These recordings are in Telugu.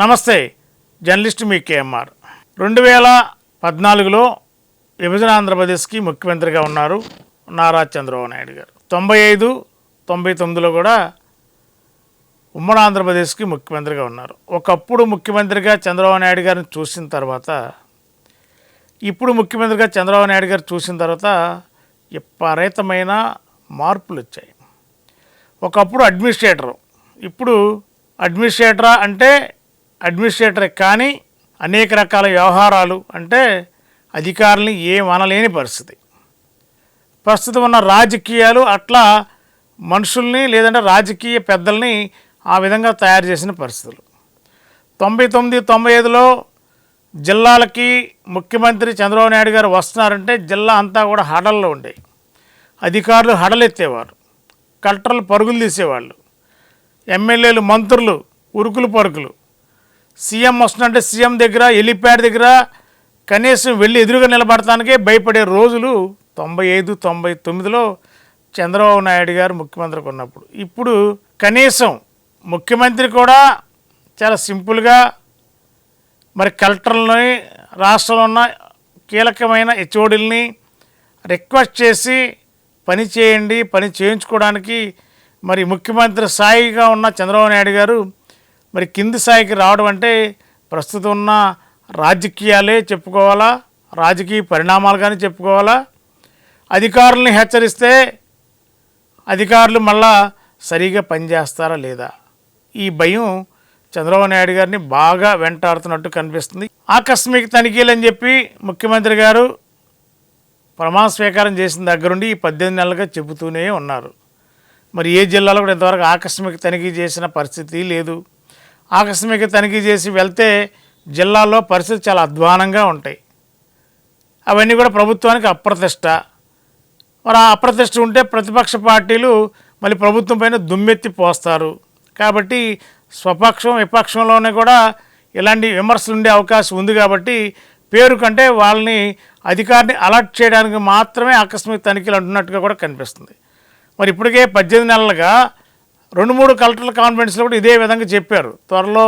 నమస్తే జర్నలిస్ట్ మీ కేఎంఆర్. రెండు వేల పద్నాలుగులో విభజన ఆంధ్రప్రదేశ్కి ముఖ్యమంత్రిగా ఉన్నారు నారా చంద్రబాబు నాయుడు గారు. తొంభై ఐదు తొంభై తొమ్మిదిలో కూడా ఉమ్మడి ఆంధ్రప్రదేశ్కి ముఖ్యమంత్రిగా ఉన్నారు. ఒకప్పుడు ముఖ్యమంత్రిగా చంద్రబాబు నాయుడు గారిని చూసిన తర్వాత ఇప్పుడు ముఖ్యమంత్రిగా చంద్రబాబు నాయుడు గారు చూసిన తర్వాత విపరీతమైన మార్పులు వచ్చాయి. ఒకప్పుడు అడ్మినిస్ట్రేటర్ ఇప్పుడు అడ్మినిస్ట్రేటరా అంటే అడ్మినిస్ట్రేటరే కానీ అనేక రకాల వ్యవహారాలు అంటే అధికారులని ఏం అనలేని పరిస్థితి. ప్రస్తుతం ఉన్న రాజకీయాలు అట్లా మనుషుల్ని లేదంటే రాజకీయ పెద్దల్ని ఆ విధంగా తయారు చేసిన పరిస్థితులు. తొంభై తొమ్మిది తొంభై ఐదులో జిల్లాలకి ముఖ్యమంత్రి చంద్రబాబు నాయుడు గారు వస్తున్నారంటే జిల్లా అంతా కూడా హడల్లో ఉండేవి అధికారులు హడలెత్తేవారు. కలెక్టర్లు పరుగులు తీసేవాళ్ళు. ఎమ్మెల్యేలు మంత్రులు ఉరుకులు పరుకులు. సీఎం వస్తుందంటే సీఎం దగ్గర ఎలిప్యాడ్ దగ్గర కనీసం వెళ్ళి ఎదురుగా నిలబడటానికే భయపడే రోజులు తొంభై ఐదు తొంభై తొమ్మిదిలో చంద్రబాబు నాయుడు గారు ముఖ్యమంత్రికి ఉన్నప్పుడు. ఇప్పుడు కనీసం ముఖ్యమంత్రి కూడా చాలా సింపుల్గా మరి కలెక్టర్లని రాష్ట్రంలో ఉన్న కీలకమైన హెచ్ఓడిల్ని రిక్వెస్ట్ చేసి పని చేయండి పని చేయించుకోవడానికి మరి ముఖ్యమంత్రి స్థాయిగా ఉన్న చంద్రబాబు నాయుడు గారు మరి కింది స్థాయికి రావడం అంటే ప్రస్తుతం ఉన్న రాజకీయాలే చెప్పుకోవాలా రాజకీయ పరిణామాలు కానీ చెప్పుకోవాలా? అధికారుల్ని హెచ్చరిస్తే అధికారులు మళ్ళా సరిగా పనిచేస్తారా లేదా? ఈ భయం చంద్రబాబు నాయుడు గారిని బాగా వెంటాడుతున్నట్టు కనిపిస్తుంది. ఆకస్మిక తనిఖీలు అని చెప్పి ముఖ్యమంత్రి గారు ప్రమాణ స్వీకారం చేసిన దగ్గరుండి ఈ పద్దెనిమిది నెలలుగా చెబుతూనే ఉన్నారు. మరి ఏ జిల్లాలో కూడా ఇంతవరకు ఆకస్మిక తనిఖీ చేసిన పరిస్థితి లేదు. ఆకస్మిక తనిఖీ చేసి వెళ్తే జిల్లాలో పరిస్థితి చాలా అధ్వానంగా ఉంటాయి. అవన్నీ కూడా ప్రభుత్వానికి అప్రతిష్ట. మరి ఆ అప్రతిష్ట ఉంటే ప్రతిపక్ష పార్టీలు మళ్ళీ ప్రభుత్వం పైన దుమ్మెత్తి పోస్తారు. కాబట్టి స్వపక్షం విపక్షంలోనే కూడా ఇలాంటి విమర్శలు ఉండే అవకాశం ఉంది కాబట్టి పేరు కంటే వాళ్ళని అధికారిని అలర్ట్ చేయడానికి మాత్రమే ఆకస్మిక తనిఖీలు అంటున్నట్టుగా కూడా కనిపిస్తుంది. మరి ఇప్పటికే పద్దెనిమిది నెలలుగా రెండు మూడు కలెక్టర్ల కాన్ఫరెన్స్లో కూడా ఇదే విధంగా చెప్పారు. త్వరలో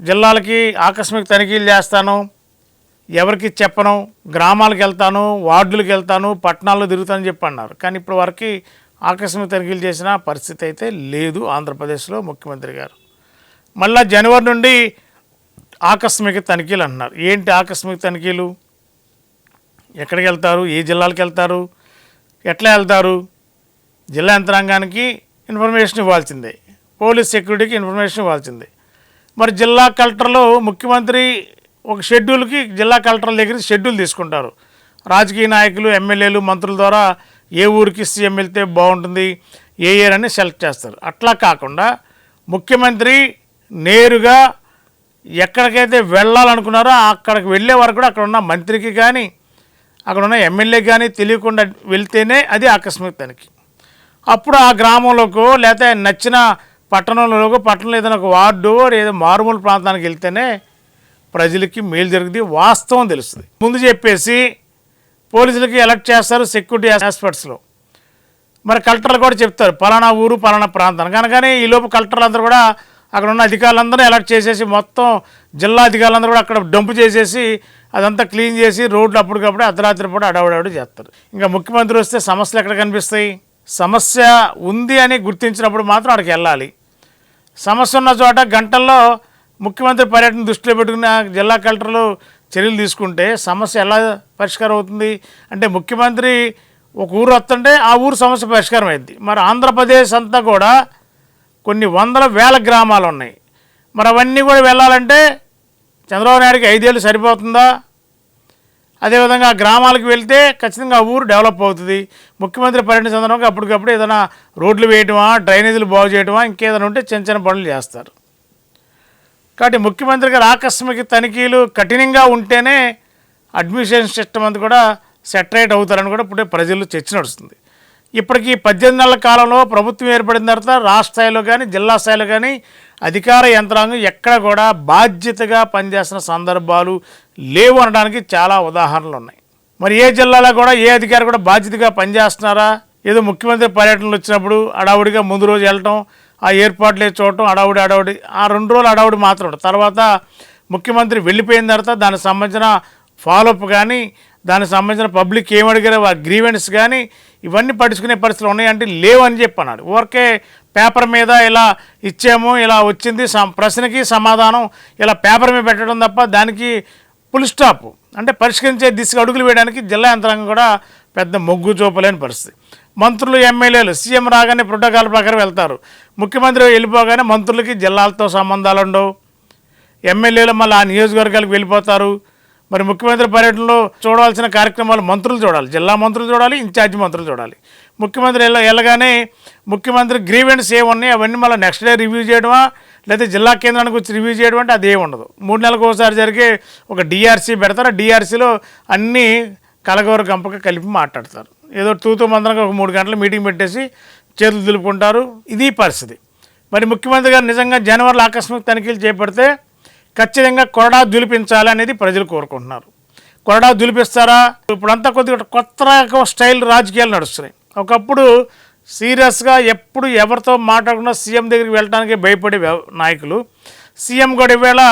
జిల్లాలకి ఆకస్మిక తనిఖీలు చేస్తాను ఎవరికి చెప్పను గ్రామాలకు వెళ్తాను వార్డులకు వెళ్తాను పట్టణాల్లో తిరుగుతానని చెప్పి అన్నారు కానీ ఇప్పుడు వరకు ఆకస్మిక తనిఖీలు చేసిన పరిస్థితి అయితే లేదు ఆంధ్రప్రదేశ్లో ముఖ్యమంత్రి గారు. మళ్ళా జనవరి నుండి ఆకస్మిక తనిఖీలు అంటున్నారు. ఏంటి ఆకస్మిక తనిఖీలు? ఎక్కడికి వెళ్తారు? ఏ జిల్లాలకు వెళ్తారు? ఎట్లా వెళ్తారు? జిల్లా యంత్రాంగానికి ఇన్ఫర్మేషన్ ఇవ్వాల్సిందే. పోలీస్ సెక్యూరిటీకి ఇన్ఫర్మేషన్ ఇవ్వాల్సిందే. మరి జిల్లా కలెక్టర్లు ముఖ్యమంత్రి ఒక షెడ్యూల్కి జిల్లా కలెక్టర్ల దగ్గర షెడ్యూల్ తీసుకుంటారు. రాజకీయ నాయకులు ఎమ్మెల్యేలు మంత్రుల ద్వారా ఏ ఊరికి సీఎం వెళ్తే బాగుంటుంది ఏ ఏర్ అని సెలెక్ట్ చేస్తారు. అట్లా కాకుండా ముఖ్యమంత్రి నేరుగా ఎక్కడికైతే వెళ్ళాలనుకున్నారో అక్కడికి వెళ్ళే వరకు కూడా అక్కడ ఉన్న మంత్రికి కానీ అక్కడ ఉన్న ఎమ్మెల్యే కానీ తెలియకుండా వెళ్తేనే అది ఆకస్మిక తనిఖీ అప్పుడు ఆ గ్రామంలోకో లేకపోతే నచ్చిన పట్టణంలోకో పట్టణంలో ఏదైనా ఒక వార్డు లేదా మారుమూల ప్రాంతానికి వెళ్తేనే ప్రజలకి మేలు జరుగుతుంది వాస్తవం తెలుస్తుంది. ముందు చెప్పేసి పోలీసులకి ఎలక్ట్ చేస్తారు సెక్యూరిటీ ఆస్పెక్ట్స్లో మరి కలెక్టర్లు కూడా చెప్తారు పలానా ఊరు పలానా ప్రాంతం కనుకనే ఈలోపు లోపు కలెక్టర్లు అందరూ కూడా అక్కడ ఉన్న అధికారులందరూ ఎలక్ట్ చేసేసి మొత్తం జిల్లా అధికారులందరూ కూడా అక్కడ డంపు చేసేసి అదంతా క్లీన్ చేసి రోడ్లు అప్పటికప్పుడు అర్ధరాత్రి పూట అడవడవడి చేస్తారు. ఇంకా ముఖ్యమంత్రి వస్తే సమస్యలు ఎక్కడ కనిపిస్తాయి? సమస్య ఉంది అని గుర్తించినప్పుడు మాత్రం అక్కడికి వెళ్ళాలి. సమస్య ఉన్న చోట గంటల్లో ముఖ్యమంత్రి పర్యటన దృష్టిలో పెట్టుకున్న జిల్లా కలెక్టర్లు చర్యలు తీసుకుంటే సమస్య ఎలా పరిష్కారం అవుతుంది? అంటే ముఖ్యమంత్రి ఒక ఊరు వస్తుంటే ఆ ఊరు సమస్య పరిష్కారం అయింది. మరి ఆంధ్రప్రదేశ్ అంతా కూడా కొన్ని వందల వేల గ్రామాలు ఉన్నాయి. మరి అవన్నీ కూడా వెళ్ళాలంటే చంద్రబాబు నాయుడికి ఐదేళ్ళు సరిపోతుందా? అదేవిధంగా గ్రామాలకు వెళ్తే ఖచ్చితంగా ఆ ఊరు డెవలప్ అవుతుంది. ముఖ్యమంత్రి పర్యటన సందర్భంగా అప్పటికప్పుడు ఏదైనా రోడ్లు వేయటమా డ్రైనేజీలు బాగు చేయటమా ఇంకేదైనా ఉంటే చిన్న చిన్న పనులు చేస్తారు. కాబట్టి ముఖ్యమంత్రి గారు ఆకస్మిక తనిఖీలు కఠినంగా ఉంటేనే అడ్మినిస్ట్రేషన్ సిస్టమ్ అంతా కూడా సెటరేట్ అవుతారని కూడా ఇప్పుడే ప్రజలు చర్చ నడుస్తుంది. ఇప్పటికీ పద్దెనిమిది నెలల కాలంలో ప్రభుత్వం ఏర్పడిన తర్వాత రాష్ట్ర స్థాయిలో కానీ జిల్లా స్థాయిలో కానీ అధికార యంత్రాంగం ఎక్కడ కూడా బాధ్యతగా పనిచేస్తున్న సందర్భాలు లేవు అనడానికి చాలా ఉదాహరణలు ఉన్నాయి. మరి ఏ జిల్లాలో కూడా ఏ అధికారి కూడా బాధ్యతగా పనిచేస్తున్నారా? ఏదో ముఖ్యమంత్రి పర్యటనలు వచ్చినప్పుడు అడావుడిగా ముందు రోజు వెళ్ళటం ఆ ఏర్పాట్లే చూడటం అడావుడి అడావుడి ఆ రెండు రోజులు అడావుడి మాత్రం తర్వాత ముఖ్యమంత్రి వెళ్ళిపోయిన తర్వాత దానికి సంబంధించిన ఫాలోఅప్ కానీ దానికి సంబంధించిన పబ్లిక్ ఏమడిగారో ఆ గ్రీవెన్స్ కానీ ఇవన్నీ పట్టించుకునే పరిస్థితులు ఉన్నాయంటే లేవు అని చెప్పి అన్నాడు. ఊరికే పేపర్ మీద ఇలా ఇచ్చాము ఇలా వచ్చింది ప్రశ్నకి సమాధానం ఇలా పేపర్ మీద పెట్టడం తప్ప దానికి ఫుల్ స్టాప్. అంటే పరిష్కరించే దిశగా అడుగులు వేయడానికి జిల్లా యంత్రాంగం కూడా పెద్ద మొగ్గు చూపలేని పరిస్థితి. మంత్రులు ఎమ్మెల్యేలు సీఎం రాగానే ప్రోటోకాల్ ప్రకారం వెళ్తారు. ముఖ్యమంత్రి వెళ్ళిపోగానే మంత్రులకి జిల్లాలతో సంబంధాలు ఉండవు. ఎమ్మెల్యేలు మళ్ళీ ఆ నియోజకవర్గాలకు వెళ్ళిపోతారు. మరి ముఖ్యమంత్రి పర్యటనలో చూడవలసిన కార్యక్రమాలు మంత్రులు చూడాలి. జిల్లా మంత్రులు చూడాలి ఇన్ఛార్జి మంత్రులు చూడాలి. ముఖ్యమంత్రి వెళ్ళ వెళ్ళగానే ముఖ్యమంత్రి గ్రీవెన్స్ ఏమున్నాయి అవన్నీ మళ్ళీ నెక్స్ట్ డే రివ్యూ చేయడమా? లేకపోతే జిల్లా కేంద్రానికి వచ్చి రివ్యూ చేయడం అంటే అదే ఉండదు. మూడు నెలలకు ఒకసారి జరిగే ఒక డిఆర్సీ పెడతారు. డిఆర్సీలో అన్నీ కలగోర గంపక కలిపి మాట్లాడతారు. ఏదో తూతూ మందరంగా ఒక మూడు గంటలు మీటింగ్ పెట్టేసి చేతులు దులుపుకుంటారు. ఇది పరిస్థితి. మరి ముఖ్యమంత్రి గారు నిజంగా జనవరిలో ఆకస్మిక తనిఖీలు చేపడితే ఖచ్చితంగా కొరడా దులిపించాలి అనేది ప్రజలు కోరుకుంటున్నారు. కొరడా దులిపిస్తారా? ఇప్పుడంతా కొద్దిగా కొత్త రకం స్టైల్ రాజకీయాలు నడుస్తున్నాయి. ఒకప్పుడు సీరియస్గా ఎప్పుడు ఎవరితో మాట్లాడకుండా సీఎం దగ్గరికి వెళ్ళడానికి భయపడే వ్యవ- నాయకులు. సీఎం కూడా ఈవేళ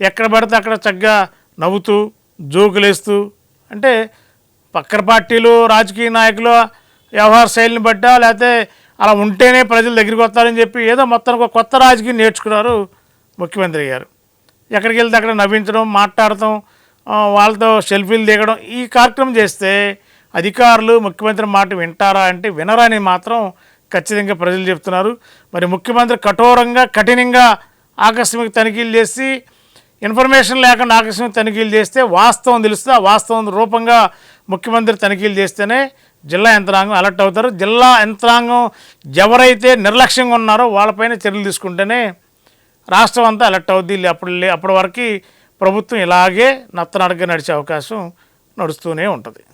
ఎక్కడ పడితే అక్కడ చక్కగా నవ్వుతూ జోకులేస్తూ అంటే పక్కన పార్టీలు రాజకీయ నాయకులు వ్యవహార శైలిని బట్టా లేకపోతే అలా ఉంటేనే ప్రజల దగ్గరికి వస్తారని చెప్పి ఏదో మొత్తానికి ఒక కొత్త రాజకీయం నేర్చుకున్నారు ముఖ్యమంత్రి గారు. ఎక్కడికి వెళ్తే అక్కడ నవ్వించడం మాట్లాడటం వాళ్ళతో సెల్ఫీలు దిగడం ఈ కార్యక్రమం చేస్తే అధికారులు ముఖ్యమంత్రి మాట వింటారా అంటే వినరని మాత్రం ఖచ్చితంగా ప్రజలు చెప్తున్నారు. మరి ముఖ్యమంత్రి కఠోరంగా కఠినంగా ఆకస్మిక తనిఖీలు చేసి ఇన్ఫర్మేషన్ లేకుండా ఆకస్మిక తనిఖీలు చేస్తే వాస్తవం తెలుస్తుంది. ఆ వాస్తవం రూపంగా ముఖ్యమంత్రి తనిఖీలు చేస్తేనే జిల్లా యంత్రాంగం అలర్ట్ అవుతారు. జిల్లా యంత్రాంగం ఎవరైతే నిర్లక్ష్యంగా ఉన్నారో వాళ్ళపైన చర్యలు తీసుకుంటేనే రాష్ట్రం అంతా అలర్ట్ అవుద్ది. లే- అప్పుడు లే- అప్పటి వరకు ప్రభుత్వం ఇలాగే నత్తనడక నడిచే అవకాశం నడుస్తూనే ఉంటుంది.